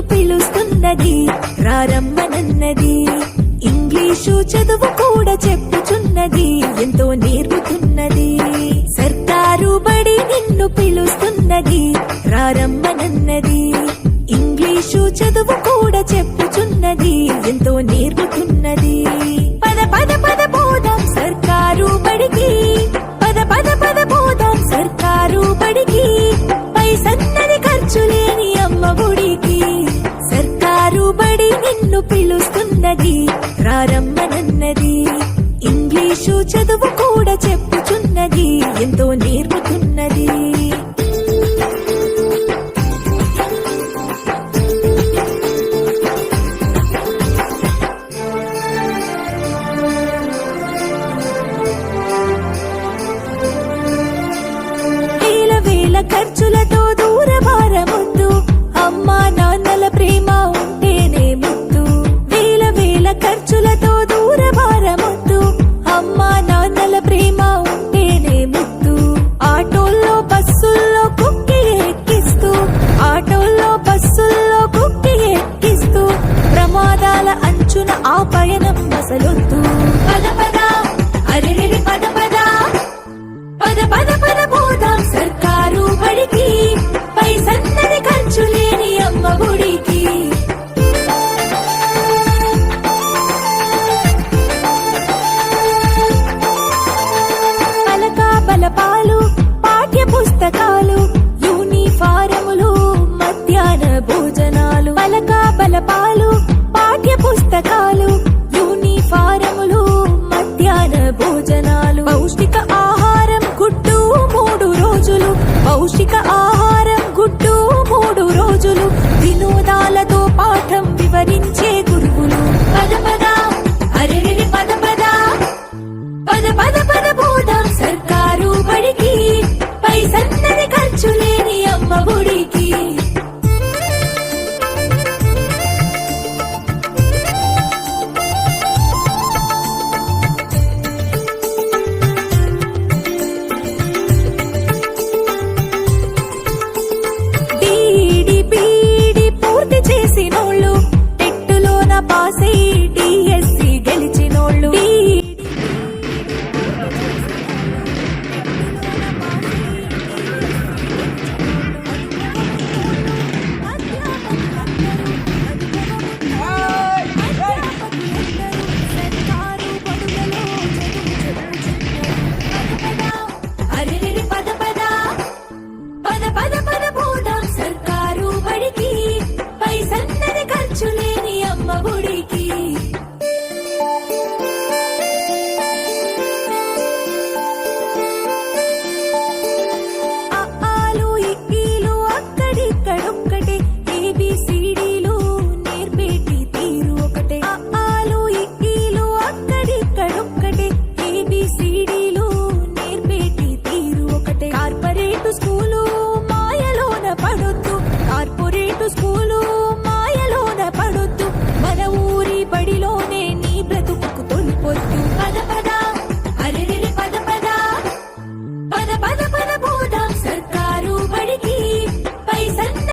పిలుస్తున్నది రారమ్మనన్నది English చదువు కూడా చెప్పుచున్నది ఎంతో నేర్పుతున్నది. సర్కారు బడి నిన్ను పిలుస్తున్నది రారమ్మనన్నది ఇంగ్లీషు చదువు కూడా చెప్పుచున్నది ఎంతో నేర్పుతున్నది. చదువు కూడా చెప్పుచున్నది ఎంతో నేర్పుతున్నది. వేల వేల ఖర్చులతో అమ్మా ప్రేమ ఉంటేనే ముద్దు ఆటోల్లో బస్సుల్లో కుక్కి ఎక్కిస్తూ. ఆటోల్లో బస్సుల్లో కుక్కి ఎక్కిస్తూ. ప్రమాదాల అంచున ఆ పయనం అసలొద్దు. పథకాలు యూనిఫారములు మధ్యాహ్న భోజనాలు పౌష్టిక ఆహారం గుడ్డు మూడు రోజులు పౌష్టిక ఆహారం గుడ్డు మూడు రోజులు వినోదాలతో పాఠం వివరించే గురువులు. పద పద అరే పద పద పద పద పద బోధం సర్కార్.